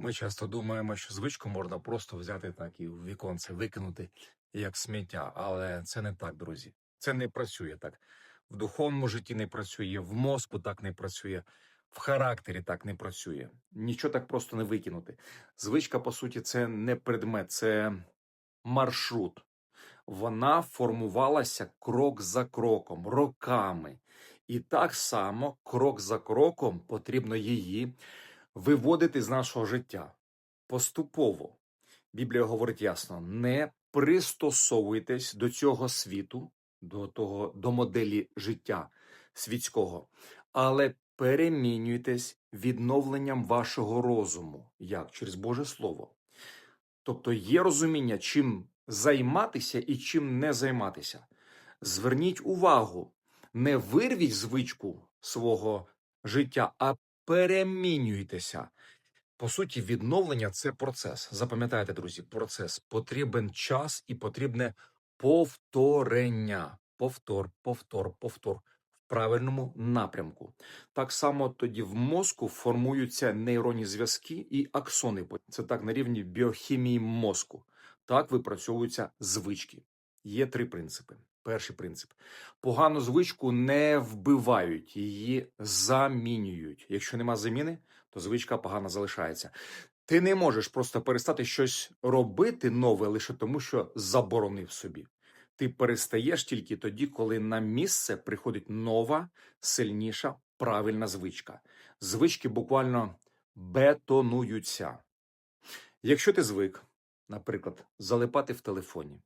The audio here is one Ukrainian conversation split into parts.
Ми часто думаємо, що звичку можна просто взяти так і в віконце викинути як сміття, але це не так, друзі. Це не працює так. В духовному житті не працює, в мозку так не працює, в характері так не працює. Нічого так просто не викинути. Звичка, по суті, це не предмет, це маршрут. Вона формувалася крок за кроком, роками. І так само, крок за кроком, потрібно її виводити з нашого життя поступово. Біблія говорить ясно: не пристосовуйтесь до цього світу, до того до моделі життя світського, але перемінюйтесь відновленням вашого розуму, як через Боже Слово. Тобто є розуміння, чим займатися і чим не займатися. Зверніть увагу, не вирвіть звичку свого життя, а перемінюйтеся. По суті, відновлення це процес. Запам'ятайте, друзі, процес. Потрібен час і потрібне повторення. Повтор, повтор, повтор в правильному напрямку. Так само тоді в мозку формуються нейронні зв'язки і аксони. Це так на рівні біохімії мозку. Так випрацьовуються звички. Є три принципи. Перший принцип: погану звичку не вбивають, її замінюють. Якщо нема заміни, то звичка погано залишається. Ти не можеш просто перестати щось робити нове лише тому, що заборонив собі. Ти перестаєш тільки тоді, коли на місце приходить нова, сильніша, правильна звичка. Звички буквально бетонуються. Якщо ти звик, наприклад, залипати в телефоні,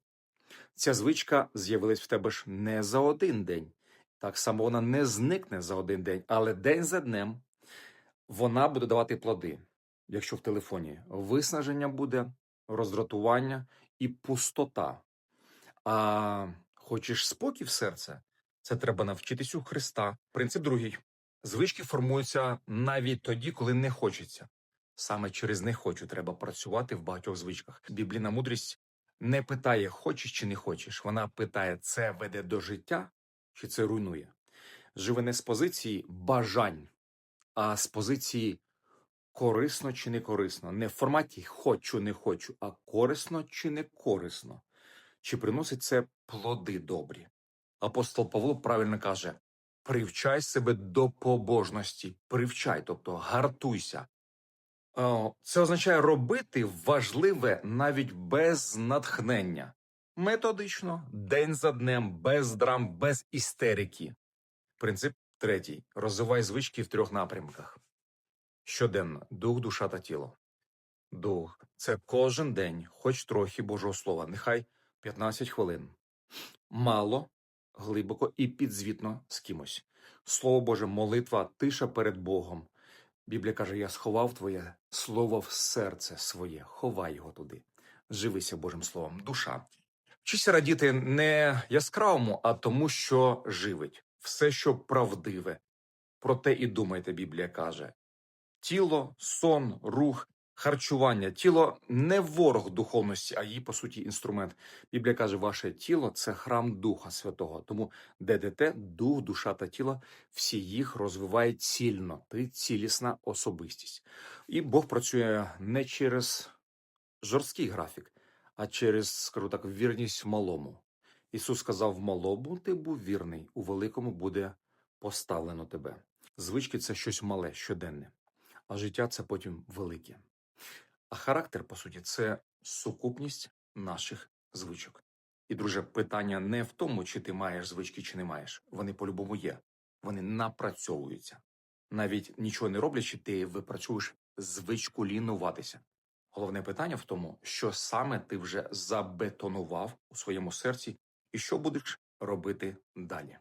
ця звичка з'явилась в тебе ж не за один день. Так само вона не зникне за один день, але день за днем вона буде давати плоди. Якщо в телефоні виснаження буде, роздратування і пустота. А хочеш спокій в серце, це треба навчитись у Христа. Принцип другий. Звички формуються навіть тоді, коли не хочеться. Саме через не хочу треба працювати в багатьох звичках. Біблійна мудрість не питає, хочеш чи не хочеш. Вона питає, це веде до життя чи це руйнує. Живе не з позиції бажань, а з позиції корисно чи не корисно. Не в форматі хочу, не хочу, а корисно чи не корисно. Чи приносить це плоди добрі? Апостол Павло правильно каже: привчай себе до побожності, привчай, тобто гартуйся. О, Це означає робити важливе навіть без натхнення. Методично, день за днем, без драм, без істерики. Принцип третій. Розвивай звички в трьох напрямках. Щоденно дух, душа та тіло. Дух це кожен день, хоч трохи Божого Слова, нехай 15 хвилин. Мало, глибоко і підзвітно з кимось. Слово Боже, молитва, тиша перед Богом. Біблія каже: Я сховав твоє слово в серце своє, ховай його туди. Живися Божим Словом. Душа. Вчися радіти не яскравому, а тому, що живить. Все, що правдиве. Про те і думайте, Біблія каже. Тіло, сон, рух, харчування. Тіло не ворог духовності, а її, по суті, інструмент. Біблія каже, ваше тіло це храм Духа Святого. Тому ДДТ, дух, душа та тіло, всі їх розвиває цільно. Ти цілісна особистість. І Бог працює не через жорсткий графік, а через, скажу так, вірність малому. Ісус сказав: в малому ти був вірний, у великому буде поставлено тебе. Звички це щось мале, щоденне, а життя це потім велике. А характер, по суті, це сукупність наших звичок. І, друже, питання не в тому, чи ти маєш звички, чи не маєш. Вони по-любому є. Вони напрацьовуються. Навіть нічого не роблячи, ти випрацьовуєш звичку лінуватися. Головне питання в тому, що саме ти вже забетонував у своєму серці, і що будеш робити далі.